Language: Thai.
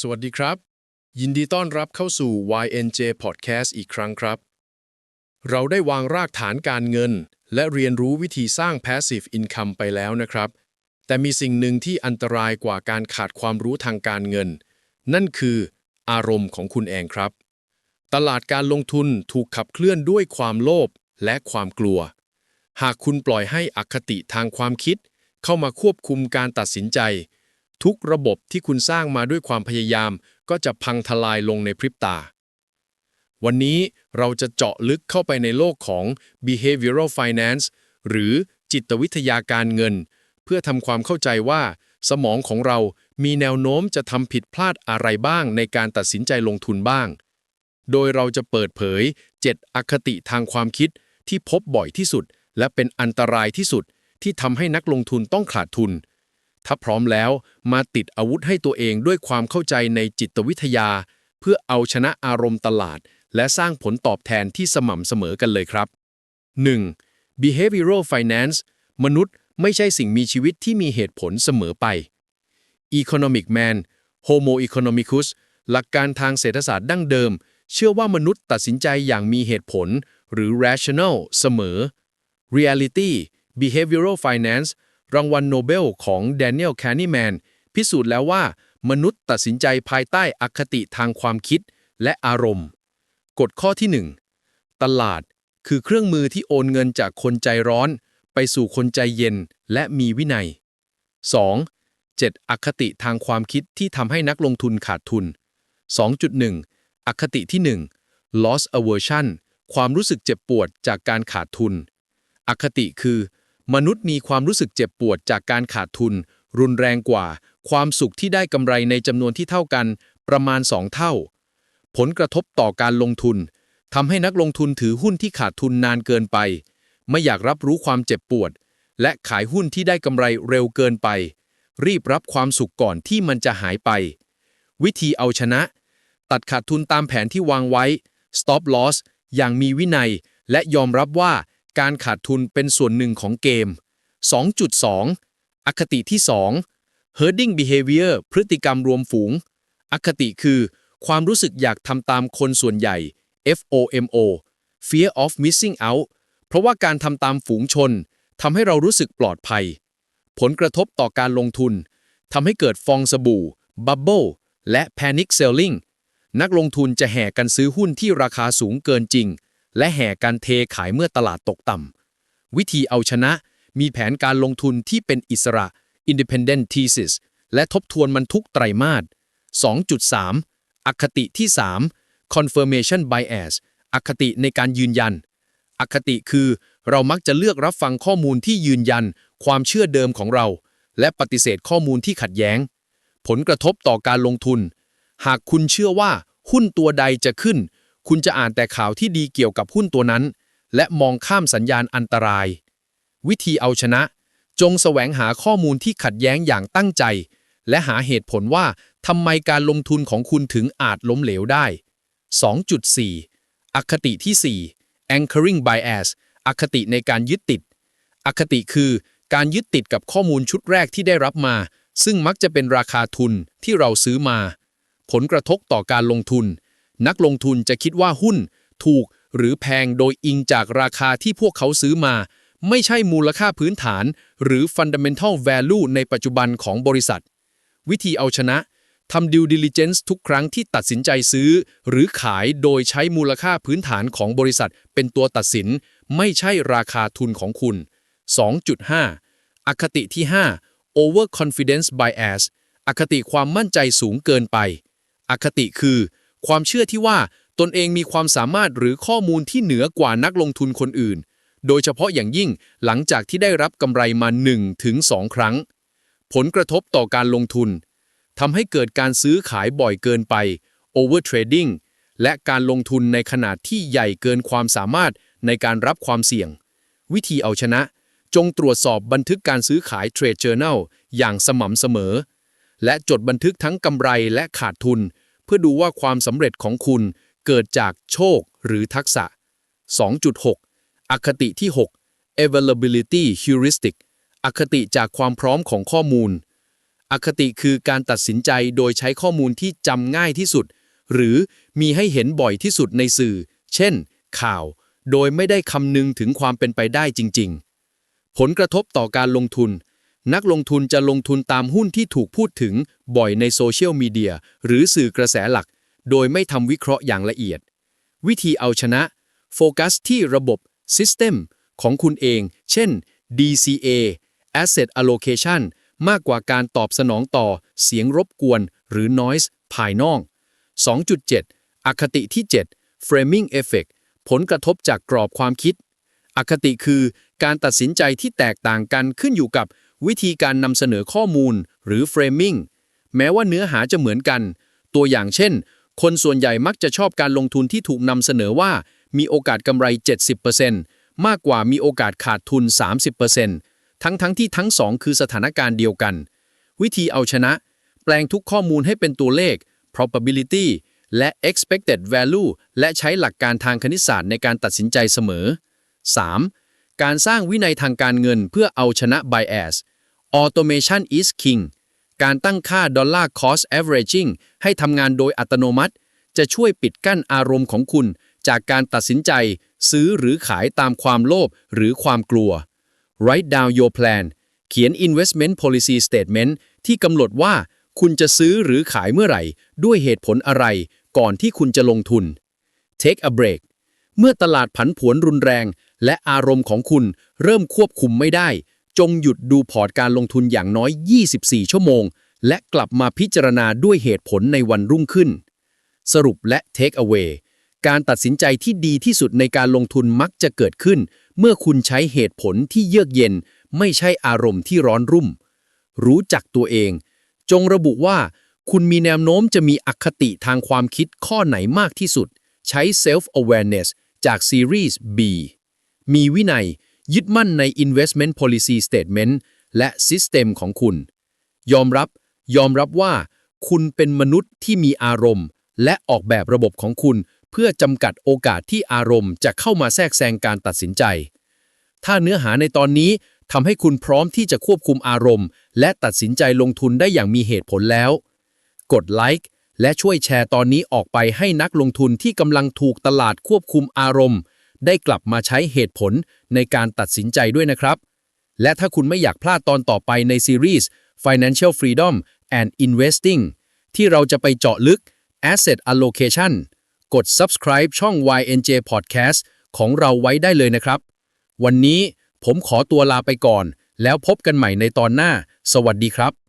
สวัสดีครับ ยินดีต้อนรับเข้าสู่ YNJ Podcast อีกครั้งครับ เราได้วางรากฐานการเงิน และเรียนรู้วิธีสร้าง Passive Income ไปแล้วนะครับ แต่มีสิ่งหนึ่งที่อันตรายกว่าการขาดความรู้ทางการเงิน นั่นคือ อารมณ์ของคุณเองครับ ตลาดการลงทุนถูกขับเคลื่อนด้วยความโลภและความกลัว หากคุณปล่อยให้อคติทางความคิด เข้ามาควบคุมการตัดสินใจ ทุกระบบที่คุณสร้างมาด้วยความพยายาม ก็จะพังทลายลงในพริบตา วันนี้เราจะเจาะลึกเข้าไปในโลกของ behavioral finance หรือจิตวิทยาการเงิน เพื่อทำความเข้าใจว่า สมองของเรามีแนวโน้มจะทำผิดพลาดอะไรบ้างในการตัดสินใจลงทุนบ้าง โดยเราจะเปิดเผย 7 อคติทางความคิดที่พบบ่อยที่สุด และเป็นอันตรายที่สุดที่ทำให้นักลงทุนต้องขาดทุน ถ้าพร้อมแล้วมาติดอาวุธให้ตัวเองด้วยความเข้าใจในจิตวิทยา เพื่อเอาชนะอารมณ์ตลาด และสร้างผลตอบแทนที่สม่ำเสมอกันเลยครับ 1. behavioral finance มนุษย์ไม่ใช่สิ่งมีชีวิตที่มีเหตุผลเสมอไป Economic Man Homo economicus หลักการทางเศรษฐศาสตร์ดั้งเดิม เชื่อว่ามนุษย์ตัดสินใจอย่างมีเหตุผล หรือ rational เสมอ Reality Behavioral Finance รางวัลโนเบลของ Daniel Kahneman พิสูจน์แล้วว่า มนุษย์ตัดสินใจภายใต้อคติทางความคิดและอารมณ์ กฎข้อที่ 1 ตลาดคือเครื่องมือที่โอนเงินจากคนใจร้อน ไปสู่คนใจเย็นและมีวินัย 2. 7. อคติทางความคิดที่ทำให้นักลงทุนขาดทุน 2.1 อคติที่ 1 loss aversion ความรู้สึกเจ็บปวดจากการขาดทุน อคติคือ มนุษย์มีความรู้สึกเจ็บปวดจากการขาดทุน รุนแรงกว่า ความสุขที่ได้กำไรในจำนวนที่เท่ากัน ประมาณ 2 เท่า ผลกระทบต่อการลงทุนทำให้นักลงทุนถือหุ้นที่ขาดทุนนานเกินไป ไม่อยากรับรู้ความเจ็บปวด และขายหุ้นที่ได้กำไรเร็วเกินไป รีบรับความสุขก่อนที่มันจะหายไป วิธีเอาชนะ ตัดขาดทุนตามแผนที่วางไว้ stop loss อย่างมีวินัย และยอมรับว่า การขาดทุนเป็นส่วนหนึ่งของเกม 2.2 อคติที่ 2 herding behavior พฤติกรรมรวมฝูง อคติคือ ความรู้สึกอยากทำตามคนส่วนใหญ่ FOMO fear of missing out เพราะว่าการทำตามฝูงชนทำให้เรารู้สึกปลอดภัย ผลกระทบต่อการลงทุนทำให้เกิดฟองสบู่บับเบิลและ panic selling นักลงทุนจะแห่กันซื้อหุ้นที่ราคาสูงเกินจริง และแห่กันเทขายเมื่อตลาดตกต่ำ วิธีเอาชนะมีแผนการลงทุนที่เป็นอิสระ independent thesis และทบทวนมันทุกไตรมาส 2.3 อคติที่ 3 confirmation bias อคติในการยืนยัน อคติคือเรามักจะเลือกรับฟังข้อมูลที่ยืนยัน ความเชื่อเดิมของเรา และปฏิเสธข้อมูลที่ขัดแย้ง ผลกระทบต่อการลงทุน หากคุณเชื่อว่าหุ้นตัวใดจะขึ้น คุณจะอ่านแต่ข่าวที่ดีเกี่ยวกับหุ้นตัวนั้น และมองข้ามสัญญาณอันตราย วิธีเอาชนะ จงแสวงหาข้อมูลที่ขัดแย้งอย่างตั้งใจ และหาเหตุผลว่าทำไมการลงทุนของคุณถึงอาจล้มเหลวได้ 2.4 อคติที่ 4 anchoring bias อคติในการยึดติด อคติคือการยึดติดกับข้อมูลชุดแรกที่ได้รับมา ซึ่งมักจะเป็นราคาทุนที่เราซื้อมา ผลกระทบต่อการลงทุน นักลงทุนจะคิดว่าหุ้น ถูกหรือแพงโดยอิงจากราคาที่พวกเขาซื้อมา ไม่ใช่มูลค่าพื้นฐาน หรือ fundamental value ในปัจจุบันของบริษัท วิธีเอาชนะทำ due diligence ทุกครั้งที่ตัดสินใจซื้อ หรือขายโดยใช้มูลค่าพื้นฐานของบริษัท เป็นตัวตัดสิน ไม่ใช่ราคาทุนของคุณ 2.5 อคติที่ 5 over confidence bias อคติความมั่นใจสูงเกินไป อคติคือ ความเชื่อที่ว่าตนเองมีความสามารถหรือข้อมูลที่เหนือกว่านักลงทุนคนอื่น โดยเฉพาะอย่างยิ่งหลังจากที่ได้รับกำไรมา1-2ครั้ง ผลกระทบต่อการลงทุนทำให้เกิดการซื้อขายบ่อยเกินไป over trading และการลงทุนในขนาดที่ใหญ่เกินความสามารถในการรับความเสี่ยง วิธีเอาชนะ จงตรวจสอบบันทึกการซื้อขาย Trade Journal อย่างสม่ำเสมอ และจดบันทึกทั้งกำไรและขาดทุน เพื่อดูว่าความสำเร็จของคุณเกิดจากโชคหรือทักษะ 2.6 อคติที่ 6 availability heuristic อคติจากความพร้อมของข้อมูล อคติคือการตัดสินใจโดยใช้ข้อมูลที่จำง่ายที่สุด หรือมีให้เห็นบ่อยที่สุดในสื่อ เช่น ข่าว โดยไม่ได้คำนึงถึงความเป็นไปได้จริง ๆ ผลกระทบต่อการลงทุน นักลงทุนจะลงทุนตามหุ้นที่ถูกพูดถึงบ่อยในโซเชียลมีเดียหรือสื่อกระแสหลัก โดยไม่ทำวิเคราะห์อย่างละเอียด วิธีเอาชนะ โฟกัสที่ระบบ System ของคุณเอง เช่น DCA Asset Allocation มากกว่าการตอบสนองต่อเสียงรบกวนหรือ Noise ภายนอก 2.7 อคติที่ 7 Framing Effect ผลกระทบจากกรอบความคิด อคติคือการตัดสินใจที่แตกต่างกันขึ้นอยู่กับ วิธีการนำเสนอข้อมูลหรือ framing แม้ว่าเนื้อหาจะเหมือนกัน ตัวอย่างเช่น คนส่วนใหญ่มักจะชอบการลงทุนที่ถูกนำเสนอว่า มีโอกาสกำไร 70%มากกว่ามีโอกาสขาดทุน 30%ทั้งทั้งที่ทั้งสองคือสถานการณ์เดียวกัน วิธีเอาชนะ แปลงทุกข้อมูลให้เป็นตัวเลข probability และ expected value และใช้หลักการทางคณิตศาสตร์ในการตัดสินใจเสมอ 3. การสร้างวินัยทางการเงินเพื่อเอาชนะ bias automation is king การตั้งค่า dollar cost averaging ให้ทำงานโดยอัตโนมัติ จะช่วยปิดกั้นอารมณ์ของคุณ จากการตัดสินใจ ซื้อหรือขายตามความโลภหรือความกลัว Write down your plan เขียน investment policy statement ที่กำหนดว่าคุณจะซื้อหรือขายเมื่อไหร่ ด้วยเหตุผลอะไร ก่อนที่คุณจะลงทุน Take a break เมื่อตลาดผันผวนรุนแรง และอารมณ์ของคุณเริ่มควบคุมไม่ได้ จงหยุดดูพอร์ตการลงทุนอย่างน้อย 24 ชั่วโมง และกลับมาพิจารณาด้วยเหตุผลในวันรุ่งขึ้น สรุปและ take away การตัดสินใจที่ดีที่สุดในการลงทุนมักจะเกิดขึ้น เมื่อคุณใช้เหตุผลที่เยือกเย็น ไม่ใช่อารมณ์ที่ร้อนรุ่ม รู้จักตัวเอง จงระบุว่าคุณมีแนวโน้มจะมีอคติทางความคิดข้อไหนมากที่สุดใช้ self awareness จากซีรีส์ B มีวินัย ยึดมั่นใน investment policy statement และ system ของคุณ ยอมรับ ยอมรับว่า คุณเป็นมนุษย์ที่มีอารมณ์ และออกแบบระบบของคุณ เพื่อจำกัดโอกาสที่อารมณ์จะเข้ามาแทรกแซงการตัดสินใจ ถ้าเนื้อหาในตอนนี้ทำให้คุณพร้อมที่จะควบคุมอารมณ์ และตัดสินใจลงทุนได้อย่างมีเหตุผลแล้ว กดไลค์และช่วยแชร์ตอนนี้ออกไปให้นักลงทุนที่กำลังถูกตลาดควบคุมอารมณ์ ได้กลับมาใช้เหตุผลในการตัดสินใจด้วยนะครับ และถ้าคุณไม่อยากพลาดตอนต่อไปในซีรีส์ Financial Freedom and Investing ที่เราจะไปเจาะลึก Asset Allocation กด subscribe ช่อง YNJ Podcast ของเราไว้ได้เลยนะครับ วันนี้ผมขอตัวลาไปก่อน แล้วพบกันใหม่ในตอนหน้า สวัสดีครับ